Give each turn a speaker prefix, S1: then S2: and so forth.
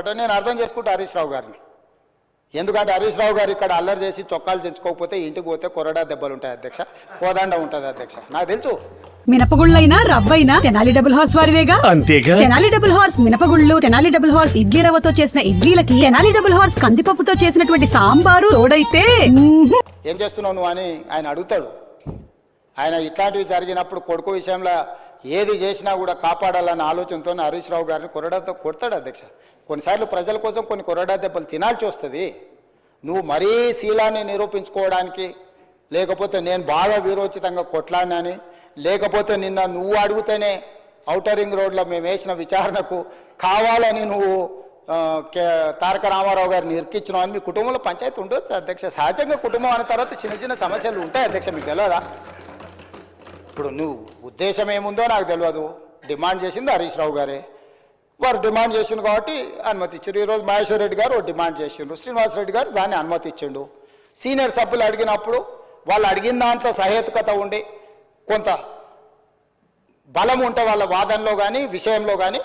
S1: పడ్డా నేను అర్థం చేసుకుంటా హరీష్ రావు గారిని. ఎందుకంటే హరీష్ రావు గారు ఇక్కడ అల్లరి చేసి చొక్కాలు చెంచుకోకపోతే ఇంటికి పోతే కొరడా దెబ్బలు ఉంటాయి అధ్యక్ష కోదండ ఉంటుంది అధ్యక్ష. నాకు తెలుసు.
S2: మినపగుళ్ళైనా రవ్వైనా తెనాలి డబుల్ హార్స్ వారివేగా?
S3: అంతేగా?
S2: తెనాలి డబుల్ హార్స్ మినపగుళ్ళు తెనాలి డబుల్ హార్స్ ఇడ్లీ రవ్వతో చేసిన ఇడ్లీలకి తెనాలి డబుల్ హార్స్ కందిపప్పుతో చేసినటువంటి సాంబారు తోడైతే.
S1: ఏం చేస్తున్నావు నువ్వు అని ఆయన అడుగుతాడు. ఆయన ఇట్లాంటివి జరిగినప్పుడు కొడుకు విషయంలో ఏది చేసినా కూడా కాపాడాలన్న ఆలోచనతో హరీష్ రావు గారిని కొరడాతో కొడతాడు అధ్యక్ష. కొన్నిసార్లు ప్రజల కోసం కొన్ని కొరడా దెబ్బలు తినాల్సి వస్తుంది. నువ్వు మరీ శీలాన్ని నిరూపించుకోవడానికి లేకపోతే నేను బాగా వీరోచితంగా కొట్లాడినని లేకపోతే నిన్న నువ్వు అడిగితేనే ఔటరింగ్ రోడ్లో మేము వేసిన విచారణకు కావాలని నువ్వు కే- తారక రామారావు గారిని ఇరికిచ్చినావు అని మీ కుటుంబంలో పంచాయతీ ఉండొచ్చు అధ్యక్ష. సహజంగా కుటుంబం అన్న తర్వాత చిన్న చిన్న సమస్యలు ఉంటాయి అధ్యక్ష మీకు తెలియదా ఇప్పుడు నువ్వు ఉద్దేశం ఏముందో నాకు తెలియదు. డిమాండ్ చేసింది హరీష్ రావు గారే. వారు డిమాండ్ చేసిండు కాబట్టి అనుమతి ఇచ్చారు ఈరోజు మహేశ్వర్ రెడ్డి గారు డిమాండ్ చేసిండు శ్రీనివాస్ రెడ్డి గారు దాన్ని అనుమతి ఇచ్చిండు సీనియర్ సభ్యులు అడిగినప్పుడు వాళ్ళు అడిగిన దాంట్లో సహేతుకత ఉండి కొంత బలం ఉంటే వాళ్ళ వాదనలో కానీ విషయంలో కానీ